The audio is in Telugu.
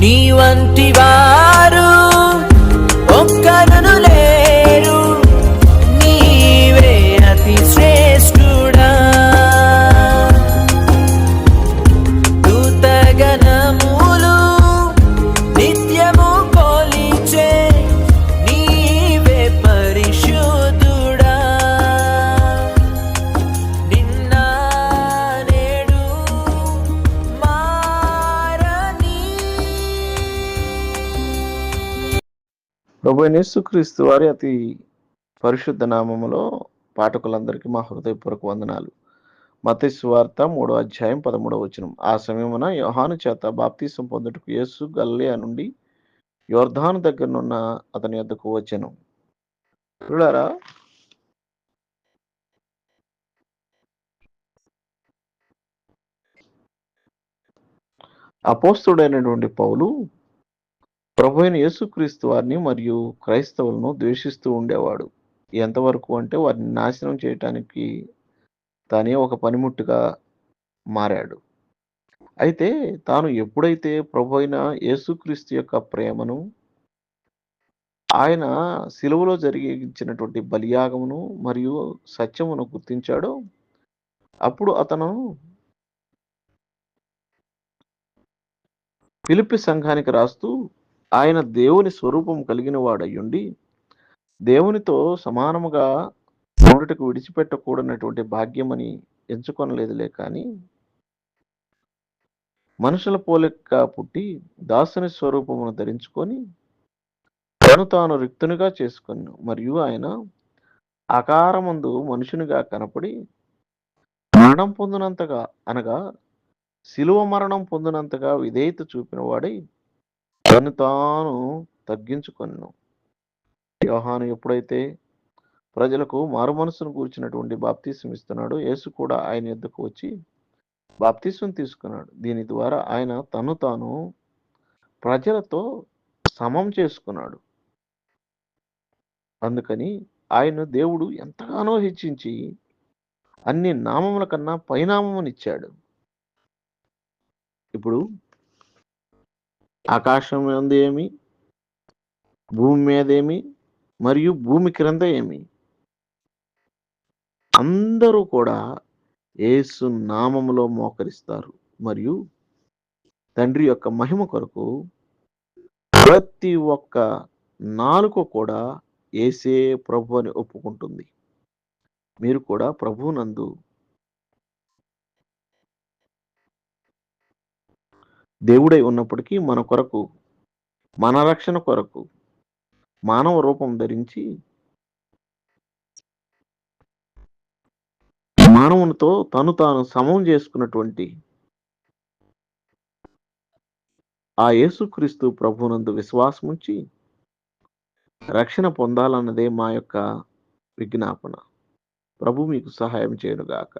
నీ వంటి వారు ప్రభు యేసుక్రీస్తు వారి అతి పరిశుద్ధ నామములో పాఠకులందరికీ మా హృదయపూర్వక వందనాలు. మత సువార్త మూడో అధ్యాయం పదమూడవ వచనం. ఆ సమయమున యోహాను చేత బాప్తీసం పొందుటకు యేసు గల్లియా నుండి యోర్ధాను దగ్గరనున్న అతని యొద్దకు వచ్చెను. చూడారా అపోస్తుడైనటువంటి పౌలు ప్రభు అయిన యేసుక్రీస్తు వారిని మరియు క్రైస్తవులను ద్వేషిస్తూ ఉండేవాడు. ఎంతవరకు అంటే వారిని నాశనం చేయటానికి తానే ఒక పనిముట్టుగా మారాడు. అయితే తాను ఎప్పుడైతే ప్రభు అయిన యేసుక్రీస్తు యొక్క ప్రేమను ఆయన సిలువలో జరిగించినటువంటి బలియాగమును మరియు సత్యమును గుర్తించాడో అప్పుడు అతను పిలిపి సంఘానికి రాస్తూ ఆయన దేవుని స్వరూపం కలిగిన వాడయ్యుండి దేవునితో సమానముగా ఉండటకు విడిచిపెట్టకూడనటువంటి భాగ్యమని ఎంచుకొనలేదులే కానీ మనుషుల పోలిక పుట్టి దాసుని స్వరూపమును ధరించుకొని తను తాను రిక్తునిగా చేసుకొని. మరియు ఆయన ఆకారమందు మనుషునిగా కనపడి మరణం పొందినంతగా అనగా శిలువ మరణం పొందినంతగా విధేయత చూపిన వాడై తను తాను తగ్గించుకొను యోహాను ఎప్పుడైతే ప్రజలకు మారు మనసును కూర్చున్నటువంటి బాప్తీసం ఇస్తున్నాడు యేసు కూడా ఆయన యొద్దకు వచ్చి బాప్తీసం తీసుకున్నాడు. దీని ద్వారా ఆయన తను తాను ప్రజలతో సమం చేసుకున్నాడు. అందుకని ఆయన దేవుడు ఎంతగానో హెచ్చించి అన్ని నామముల కన్నా పైనామమునిచ్చాడు ఇప్పుడు ఆకాశం మీద ఏమి? భూమి మీద ఏమి? మరియు భూమి క్రింద ఏమి? అందరూ కూడా యేసు నామములో మోకరిస్తారు. మరియు తండ్రి యొక్క మహిమ కొరకు ప్రతి ఒక్క నాలుక కూడా ఏసే ప్రభు అని ఒప్పుకుంటుంది. మీరు కూడా ప్రభునందు దేవుడై ఉన్నప్పటికీ మన కొరకు మన రక్షణ కొరకు మానవ రూపం ధరించి మానవునితో తను తాను సమం చేసుకున్నటువంటి ఆ యేసుక్రీస్తు ప్రభునందు విశ్వాసం ఉంచి రక్షణ పొందాలన్నదే మా యొక్క విజ్ఞాపన. ప్రభు మీకు సహాయం చేయనుగాక.